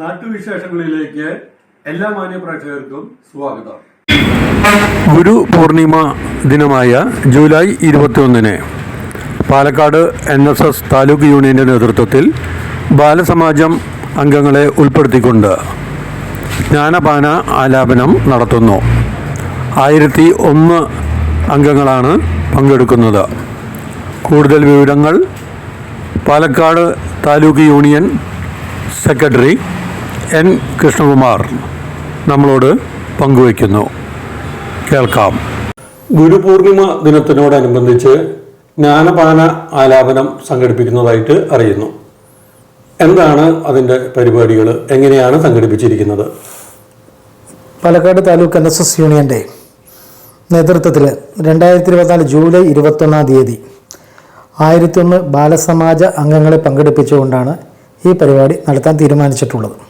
നാട്ടുവിശേഷങ്ങളിലേക്ക് എല്ലാ മാന്യ പ്രേക്ഷകർക്കും സ്വാഗതം. ഗുരു പൂർണിമ ദിനമായ ജൂലൈ ഇരുപത്തിയൊന്നിന് Palakkad N S S taluk യൂണിയന്റെ നേതൃത്വത്തിൽ ബാലസമാജം അംഗങ്ങളെ ഉൾപ്പെടുത്തിക്കൊണ്ട് ജ്ഞാനപാന ആലാപനം നടത്തുന്നു. ആയിരത്തി ഒന്ന് അംഗങ്ങളാണ് പങ്കെടുക്കുന്നത്. കൂടുതൽ വിവരങ്ങൾ Palakkad taluk union secretary N Krishnakumar നമ്മളോട് പങ്കുവയ്ക്കുന്നു. കേൾക്കാം. ഗുരുപൂർണിമ ദിനത്തിനോടനുബന്ധിച്ച് ജ്ഞാനപാന ആലാപനം സംഘടിപ്പിക്കുന്നതായിട്ട് അറിയുന്നു. എന്താണ് അതിന്റെ പരിപാടികൾ? എങ്ങനെയാണ് സംഘടിപ്പിച്ചിരിക്കുന്നത്? Palakkad taluk N S S യൂണിയന്റെ നേതൃത്വത്തിൽ രണ്ടായിരത്തി ഇരുപത്തിനാല് ജൂലൈ ഇരുപത്തൊന്നാം തീയതി ആയിരത്തി ഒന്ന് ബാലസമാജ അംഗങ്ങളെ പങ്കെടുപ്പിച്ചുകൊണ്ടാണ് ഈ പരിപാടി നടത്താൻ തീരുമാനിച്ചിട്ടുള്ളത്.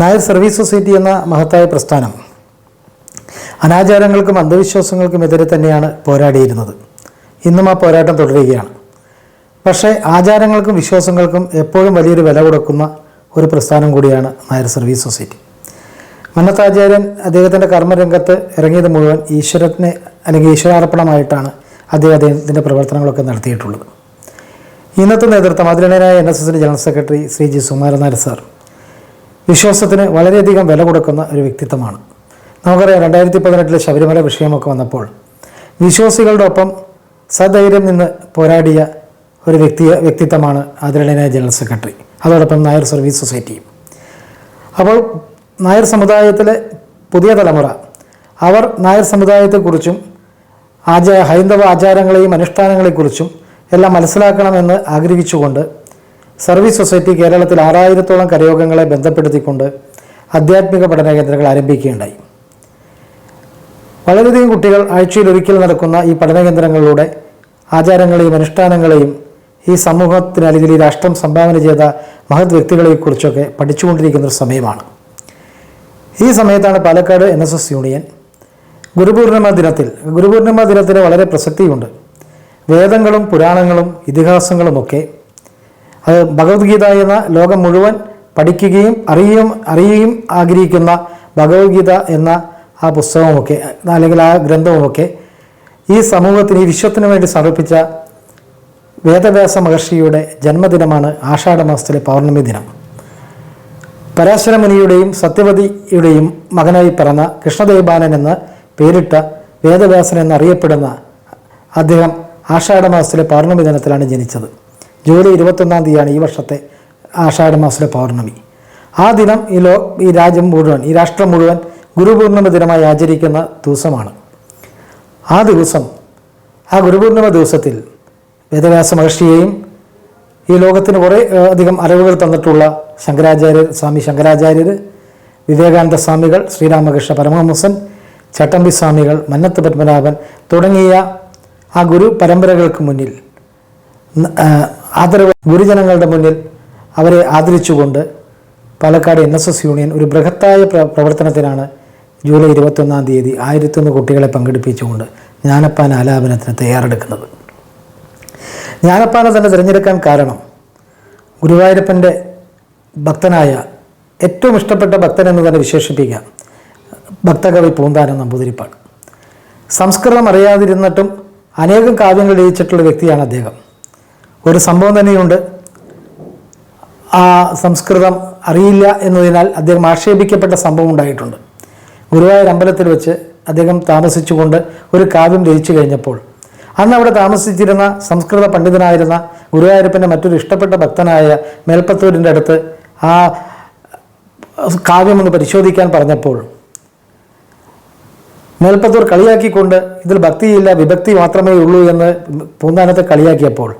നായർ സർവീസ് സൊസൈറ്റി എന്ന മഹത്തായ പ്രസ്ഥാനം. അനാചാരങ്ങൾക്കും അന്ധവിശ്വാസങ്ങൾക്കും എതിരെ തന്നെയാണ് പോരാടിയിരുന്നത്. ഇന്നും ആ പോരാട്ടം തുടരുകയാണ്. പക്ഷേ ആചാരങ്ങൾക്കും വിശ്വാസങ്ങൾക്കും എപ്പോഴും വലിയൊരു വില കൊടുക്കുന്ന ഒരു പ്രസ്ഥാനം കൂടിയാണ് നായർ സർവീസ് സൊസൈറ്റി. മന്നത്താചാര്യൻ അദ്ദേഹത്തിന്റെ കർമ്മരംഗത്ത് ഇറങ്ങിയത് മുഴുവൻ ഈശ്വരത്തിന് അല്ലെങ്കിൽ ഈശ്വരാർപ്പണമായിട്ടാണ് അദ്ദേഹം അദ്ദേഹത്തിന്റെ പ്രവർത്തനങ്ങളൊക്കെ നടത്തിയിട്ടുള്ളത്. ഇന്നത്തെ നേതൃത്വം അതിലിടനായ എൻ എസ് എസിന്റെ general secretary Shri G Sumaran Nair sir വിശ്വാസത്തിന് വളരെയധികം വില കൊടുക്കുന്ന ഒരു വ്യക്തിത്വമാണ്. നമുക്കറിയാം രണ്ടായിരത്തി പതിനെട്ടിലെ ശബരിമല വിഷയമൊക്കെ വന്നപ്പോൾ വിശ്വാസികളുടെ ഒപ്പം സധൈര്യം നിന്ന് പോരാടിയ ഒരു വ്യക്തി വ്യക്തിത്വമാണ് ആദരണീയനായ ജനറൽ സെക്രട്ടറി. അതോടൊപ്പം നായർ സർവീസ് സൊസൈറ്റിയും. അപ്പോൾ നായർ സമുദായത്തിലെ പുതിയ തലമുറ അവർ നായർ സമുദായത്തെക്കുറിച്ചും ആചാ ഹൈന്ദവ ആചാരങ്ങളെയും അനുഷ്ഠാനങ്ങളെക്കുറിച്ചും എല്ലാം മനസ്സിലാക്കണമെന്ന് ആഗ്രഹിച്ചുകൊണ്ട് സർവീസ് സൊസൈറ്റി കേരളത്തിൽ ആറായിരത്തോളം കരയോഗങ്ങളെ ബന്ധപ്പെടുത്തിക്കൊണ്ട് ആധ്യാത്മിക പഠന കേന്ദ്രങ്ങൾ ആരംഭിക്കുകയുണ്ടായി. വളരെയധികം കുട്ടികൾ ആഴ്ചയിൽ ഒരിക്കൽ നടക്കുന്ന ഈ പഠന കേന്ദ്രങ്ങളിലൂടെ ആചാരങ്ങളെയും അനുഷ്ഠാനങ്ങളെയും ഈ സമൂഹത്തിന് അല്ലെങ്കിൽ ഈ രാഷ്ട്രം സംഭാവന ചെയ്ത മഹത് വ്യക്തികളെക്കുറിച്ചൊക്കെ പഠിച്ചുകൊണ്ടിരിക്കുന്ന ഒരു സമയമാണ്. ഈ സമയത്താണ് Palakkad N S S union Guru Purnima ദിനത്തിൽ ഗുരുപൂർണിമ ദിനത്തിന് വളരെ പ്രസക്തിയുണ്ട്. വേദങ്ങളും പുരാണങ്ങളും ഇതിഹാസങ്ങളുമൊക്കെ അത് ഭഗവത്ഗീത എന്ന ലോകം മുഴുവൻ പഠിക്കുകയും അറിയുകയും അറിയുകയും ആഗ്രഹിക്കുന്ന ഭഗവത്ഗീത എന്ന ആ പുസ്തകമൊക്കെ അല്ലെങ്കിൽ ആ ഗ്രന്ഥവുമൊക്കെ ഈ സമൂഹത്തിന് ഈ വിശ്വത്തിന് വേണ്ടി സമർപ്പിച്ച വേദവ്യാസ മഹർഷിയുടെ ജന്മദിനമാണ് ആഷാഢമാസത്തിലെ പൗർണമി ദിനം. പരാശര മുനിയുടെയും സത്യവതിയുടെയും മകനായി പിറന്ന കൃഷ്ണദേവാനൻ എന്ന് പേരിട്ട വേദവ്യാസൻ എന്നറിയപ്പെടുന്ന അദ്ദേഹം ആഷാഢമാസത്തിലെ പൗർണമി ദിനത്തിലാണ് ജനിച്ചത്. ജൂലൈ ഇരുപത്തൊന്നാം തീയതിയാണ് ഈ വർഷത്തെ ആഷാഢ മാസത്തിലെ പൗർണമി. ആ ദിനം ഈ ലോ ഈ രാജ്യം മുഴുവൻ ഈ രാഷ്ട്രം മുഴുവൻ ഗുരുപൂർണിമ ദിനമായി ആചരിക്കുന്ന ദിവസമാണ്. ആ ദിവസം ആ ഗുരുപൂർണിമ ദിവസത്തിൽ വേദവ്യാസ മഹർഷിയെയും ഈ ലോകത്തിന് കുറേ അധികം അറിവുകൾ തന്നിട്ടുള്ള ശങ്കരാചാര്യർ സ്വാമി ശങ്കരാചാര്യർ വിവേകാനന്ദ സ്വാമികൾ ശ്രീരാമകൃഷ്ണ പരമഹംസൻ ചട്ടമ്പി സ്വാമികൾ മന്നത്ത് പത്മനാഭൻ തുടങ്ങിയ ആ ഗുരു പരമ്പരകൾക്ക് മുന്നിൽ ആദരവ് ഗുരുജനങ്ങളുടെ മുന്നിൽ അവരെ ആദരിച്ചുകൊണ്ട് Palakkad N S S union ഒരു ബൃഹത്തായ പ്ര- പ്രവർത്തനത്തിനാണ് ജൂലൈ ഇരുപത്തൊന്നാം തീയതി ആയിരത്തൊന്ന് കുട്ടികളെ പങ്കെടുപ്പിച്ചുകൊണ്ട് ജ്ഞാനപ്പാൻ ആലാപനത്തിന് തയ്യാറെടുക്കുന്നത്. ജ്ഞാനപ്പാന തന്നെ തിരഞ്ഞെടുക്കാൻ കാരണം ഗുരുവായൂരപ്പന്റെ ഭക്തനായ ഏറ്റവും ഇഷ്ടപ്പെട്ട ഭക്തൻ എന്ന് തന്നെ വിശേഷിപ്പിക്കാം. ഭക്തകവി പൂന്താനം നമ്പൂതിരിപ്പാട്. സംസ്കൃതം അറിയാതിരുന്നിട്ടും അനേകം കാവ്യങ്ങൾ രചിച്ചിട്ടുള്ള വ്യക്തിയാണ് അദ്ദേഹം. ഒരു സംഭവം തന്നെയുണ്ട്. ആ സംസ്കൃതം അറിയില്ല എന്നതിനാൽ അദ്ദേഹം ആക്ഷേപിക്കപ്പെട്ട സംഭവം ഉണ്ടായിട്ടുണ്ട്. ഗുരുവായൂർ അമ്പലത്തിൽ വെച്ച് അദ്ദേഹം താമസിച്ചുകൊണ്ട് ഒരു കാവ്യം രചിച്ചു കഴിഞ്ഞപ്പോൾ അന്ന് അവിടെ താമസിച്ചിരുന്ന സംസ്കൃത പണ്ഡിതനായിരുന്ന ഗുരുവായൂരപ്പന്റെ മറ്റൊരു ഇഷ്ടപ്പെട്ട ഭക്തനായ മേൽപ്പത്തൂരിന്റെ അടുത്ത് ആ കാവ്യം ഒന്ന് പരിശോധിക്കാൻ പറഞ്ഞപ്പോൾ മേൽപ്പത്തൂർ കളിയാക്കിക്കൊണ്ട് ഇതിൽ ഭക്തിയില്ല വിഭക്തി മാത്രമേ ഉള്ളൂ എന്ന് പൂന്താനത്തെ കളിയാക്കിയപ്പോൾ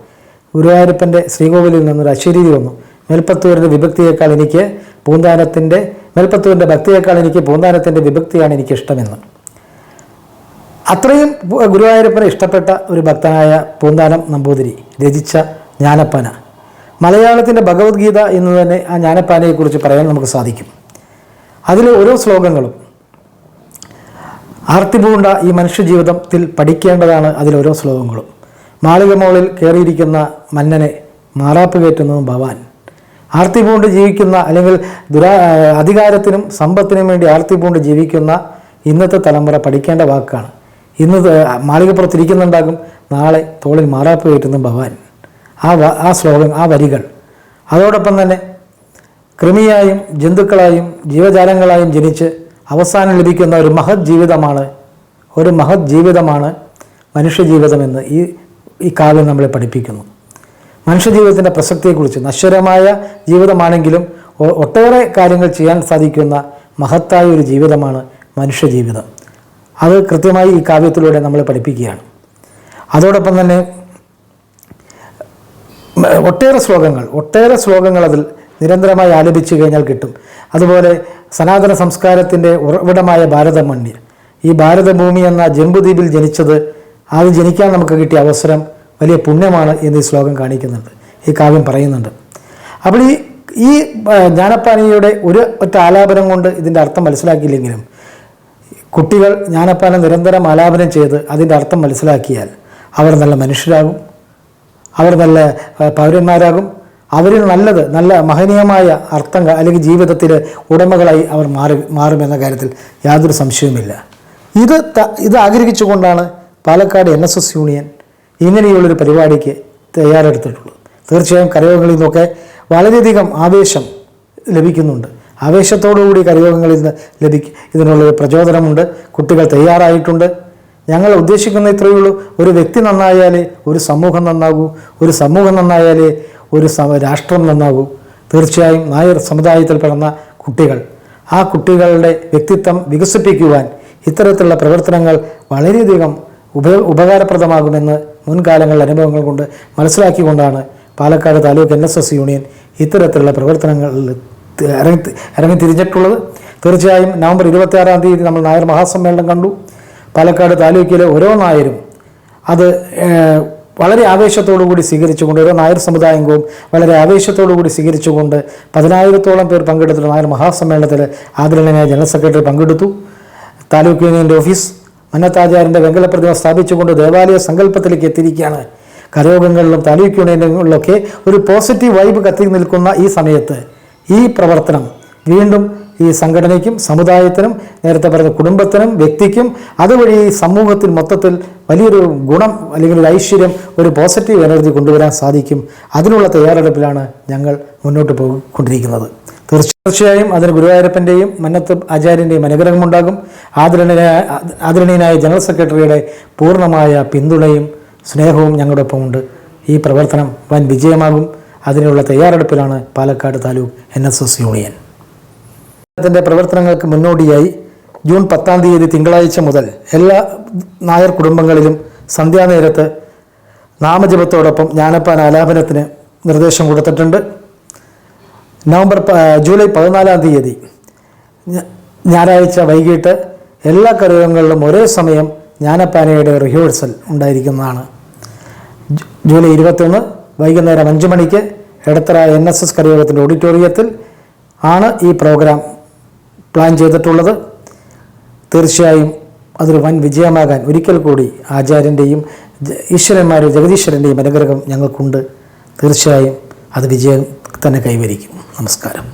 ഗുരുവായൂരപ്പന്റെ ശ്രീകോവിലിൽ നിന്നൊരു അശ്വരീതി വന്നു. മേൽപ്പത്തൂരിന്റെ വിഭക്തിയേക്കാൾ എനിക്ക് പൂന്താനത്തിന്റെ മേൽപ്പത്തൂരിന്റെ ഭക്തിയേക്കാൾ എനിക്ക് പൂന്താനത്തിന്റെ വിഭക്തിയാണ് എനിക്ക് ഇഷ്ടമെന്ന് അത്രയും ഗുരുവായൂരപ്പനെ ഇഷ്ടപ്പെട്ട ഒരു ഭക്തനായ പൂന്താനം നമ്പൂതിരി രചിച്ച ജ്ഞാനപ്പാന. മലയാളത്തിന്റെ ഭഗവത്ഗീത എന്ന് തന്നെ ആ ജ്ഞാനപ്പാനയെക്കുറിച്ച് പറയാൻ നമുക്ക് സാധിക്കും. അതിൽ ഓരോ ശ്ലോകങ്ങളും ആർത്തിപൂണ്ട ഈ മനുഷ്യജീവിതത്തിൽ പഠിക്കേണ്ടതാണ് അതിലോരോ ശ്ലോകങ്ങളും. മാളിക മോളിൽ കയറിയിരിക്കുന്ന മന്നനെ മാറാപ്പ് കയറ്റുന്നതും ഭവാൻ. ആർത്തി പൂണ്ട് ജീവിക്കുന്ന അല്ലെങ്കിൽ ദുരാ അധികാരത്തിനും സമ്പത്തിനും വേണ്ടി ആർത്തി പൂണ്ട് ജീവിക്കുന്ന ഇന്നത്തെ തലമുറ പഠിക്കേണ്ട വാക്കാണ്. ഇന്ന് മാളികപ്പുറത്തിരിക്കുന്നുണ്ടാകും. നാളെ തോളിൽ മാറാപ്പ് കയറ്റുന്ന ഭവാൻ. ആ ആ ശ്ലോകം ആ വരികൾ. അതോടൊപ്പം തന്നെ കൃമിയായും ജന്തുക്കളായും ജീവജാലങ്ങളായും ജനിച്ച് അവസാനം ലഭിക്കുന്ന ഒരു മഹത് ജീവിതമാണ് ഒരു മഹത് ജീവിതമാണ് മനുഷ്യജീവിതമെന്ന് ഈ ഈ കാവ്യം നമ്മളെ പഠിപ്പിക്കുന്നു. മനുഷ്യജീവിതത്തിന്റെ പ്രസക്തിയെക്കുറിച്ച് നശ്വരമായ ജീവിതമാണെങ്കിലും ഒട്ടേറെ കാര്യങ്ങൾ ചെയ്യാൻ സാധിക്കുന്ന മഹത്തായ ഒരു ജീവിതമാണ് മനുഷ്യജീവിതം. അത് കൃത്യമായി ഈ കാവ്യത്തിലൂടെ നമ്മളെ പഠിപ്പിക്കുകയാണ്. അതോടൊപ്പം തന്നെ ഒട്ടേറെ ശ്ലോകങ്ങൾ ഒട്ടേറെ ശ്ലോകങ്ങൾ അതിൽ നിരന്തരമായി ആലപിച്ചു കഴിഞ്ഞാൽ കിട്ടും. അതുപോലെ സനാതന സംസ്കാരത്തിന്റെ ഉറവിടമായ ഭാരതമണ്ണിൽ. ഈ ഭാരതഭൂമി എന്ന ജംബുദ്വീപിൽ ജനിച്ചത് അത് ജനിക്കാൻ നമുക്ക് കിട്ടിയ അവസരം വലിയ പുണ്യമാണ് എന്ന് ഈ ശ്ലോകം കാണിക്കുന്നുണ്ട്. ഈ കാവ്യം പറയുന്നുണ്ട്. അപ്പോൾ ഈ ഈ ജ്ഞാനപ്പാനയുടെ ഒരു ഒറ്റ ആലാപനം കൊണ്ട് ഇതിന്റെ അർത്ഥം മനസ്സിലാക്കിയില്ലെങ്കിലും കുട്ടികൾ ജ്ഞാനപ്പാനം നിരന്തരം ആലാപനം ചെയ്ത് അതിന്റെ അർത്ഥം മനസ്സിലാക്കിയാൽ അവർ നല്ല മനുഷ്യരാകും. അവർ നല്ല പൗരന്മാരാകും. അവരിൽ നല്ലത് നല്ല മഹനീയമായ അർത്ഥം അല്ലെങ്കിൽ ജീവിതത്തിൽ ഉടമകളായി അവർ മാറി മാറുമെന്ന കാര്യത്തിൽ യാതൊരു സംശയവുമില്ല. ഇത് ഇത് ആഗ്രഹിച്ചുകൊണ്ടാണ് Palakkad N S S union ഇങ്ങനെയുള്ളൊരു പരിപാടിക്ക് തയ്യാറെടുത്തിട്ടുള്ളത്. തീർച്ചയായും കരയോഗങ്ങളിൽ നിന്നൊക്കെ വളരെയധികം ആവേശം ലഭിക്കുന്നുണ്ട്. ആവേശത്തോടുകൂടി കരയോഗങ്ങളിൽ നിന്ന് ലഭിക്കും ഇതിനുള്ളൊരു പ്രചോദനമുണ്ട്. കുട്ടികൾ തയ്യാറായിട്ടുണ്ട്. ഞങ്ങൾ ഉദ്ദേശിക്കുന്ന ഇത്രയേ ഉള്ളൂ. ഒരു വ്യക്തി നന്നായാലേ ഒരു സമൂഹം നന്നാകൂ. ഒരു സമൂഹം നന്നായാലേ ഒരു രാഷ്ട്രം നന്നാകൂ. തീർച്ചയായും നായർ സമുദായത്തിൽ പിറന്ന കുട്ടികൾ ആ കുട്ടികളുടെ വ്യക്തിത്വം വികസിപ്പിക്കുവാൻ ഇത്തരത്തിലുള്ള പ്രവർത്തനങ്ങൾ വളരെയധികം ഉപ ഉപകാരപ്രദമാകുമെന്ന് മുൻകാലങ്ങളിലെ അനുഭവങ്ങൾ കൊണ്ട് മനസ്സിലാക്കിക്കൊണ്ടാണ് Palakkad taluk N S S union ഇത്തരത്തിലുള്ള പ്രവർത്തനങ്ങളിൽ ഇറങ്ങി ഇറങ്ങി തിരിഞ്ഞിട്ടുള്ളത്. തീർച്ചയായും നവംബർ ഇരുപത്തിയാറാം തീയതി നമ്മൾ നായർ മഹാസമ്മേളനം കണ്ടു. പാലക്കാട് താലൂക്കിലെ ഓരോ നായരും അത് വളരെ ആവേശത്തോടു കൂടി സ്വീകരിച്ചുകൊണ്ട് ഓരോ നായർ സമുദായങ്ങളും വളരെ ആവേശത്തോടു കൂടി സ്വീകരിച്ചുകൊണ്ട് പതിനായിരത്തോളം പേർ പങ്കെടുത്തിട്ടുള്ള നായർ മഹാസമ്മേളനത്തിൽ ആദരണീയ ജനറൽ സെക്രട്ടറി പങ്കെടുത്തു. താലൂക്ക് യൂണിയന്റെ ഓഫീസ് മന്നത്താചാര്യന്റെ വെങ്കല പ്രതിമ സ്ഥാപിച്ചുകൊണ്ട് ദേവാലയ സങ്കല്പത്തിലേക്ക് എത്തിയിരിക്കുകയാണ്. കരയോഗങ്ങളിലും താലൂക്ക് യൂണിയനുകളിലൊക്കെ ഒരു പോസിറ്റീവ് വൈബ് കത്തി നിൽക്കുന്ന ഈ സമയത്ത് ഈ പ്രവർത്തനം വീണ്ടും ഈ സംഘടനയ്ക്കും സമുദായത്തിനും നേരത്തെ പറഞ്ഞ കുടുംബത്തിനും വ്യക്തിക്കും അതുവഴി ഈ സമൂഹത്തിൽ മൊത്തത്തിൽ വലിയൊരു ഗുണം അല്ലെങ്കിൽ ഒരു ഐശ്വര്യം ഒരു പോസിറ്റീവ് എനർജി കൊണ്ടുവരാൻ സാധിക്കും. അതിനുള്ള തയ്യാറെടുപ്പിലാണ് ഞങ്ങൾ മുന്നോട്ട് പോയിക്കൊണ്ടിരിക്കുന്നത്. തീർച്ചയായും അതിന് ഗുരുവായൂരപ്പന്റെയും മന്നത്ത് ആചാര്യന്റെയും അനുഗ്രഹമുണ്ടാകും. ആദരണീയ ആദരണീയനായ ജനറൽ സെക്രട്ടറിയുടെ പൂർണമായ പിന്തുണയും സ്നേഹവും ഞങ്ങളുടെ ഒപ്പമുണ്ട് ഈ പ്രവർത്തനം വൻ വിജയമാകും. അതിനുള്ള തയ്യാറെടുപ്പിലാണ് Palakkad taluk N S S union. ഇതിന്റെ പ്രവർത്തനങ്ങൾക്ക് മുന്നോടിയായി ജൂൺ പത്താം തീയതി തിങ്കളാഴ്ച മുതൽ എല്ലാ നായർ കുടുംബങ്ങളിലും സന്ധ്യാനേരത്ത് നാമജപത്തോടൊപ്പം ജ്ഞാനപ്പാൻ ആലാപനത്തിന് നിർദ്ദേശം കൊടുത്തിട്ടുണ്ട്. നവംബർ ജൂലൈ പതിനാലാം തീയതി ഞായറാഴ്ച വൈകിട്ട് എല്ലാ കറിയങ്ങളിലും ഒരേ സമയം ജ്ഞാനപ്പാനയുടെ റിഹേഴ്സൽ ഉണ്ടായിരിക്കുന്നതാണ്. ജൂലൈ ഇരുപത്തൊന്ന് വൈകുന്നേരം അഞ്ച് മണിക്ക് എടത്തറ എൻ എസ് എസ് കരയോഗത്തിന്റെ ഓഡിറ്റോറിയത്തിൽ ആണ് ഈ പ്രോഗ്രാം പ്ലാൻ ചെയ്തിട്ടുള്ളത്. തീർച്ചയായും അതൊരു വൻ വിജയമാകാൻ ഒരിക്കൽ കൂടി ആചാര്യന്റെയും ഈശ്വരന്മാരും ജഗദീശ്വരന്റെയും അനുഗ്രഹം ഞങ്ങൾക്കുണ്ട്. തീർച്ചയായും അത് വിജയം തന്നെ കൈവരിക്കും. നമസ്കാരം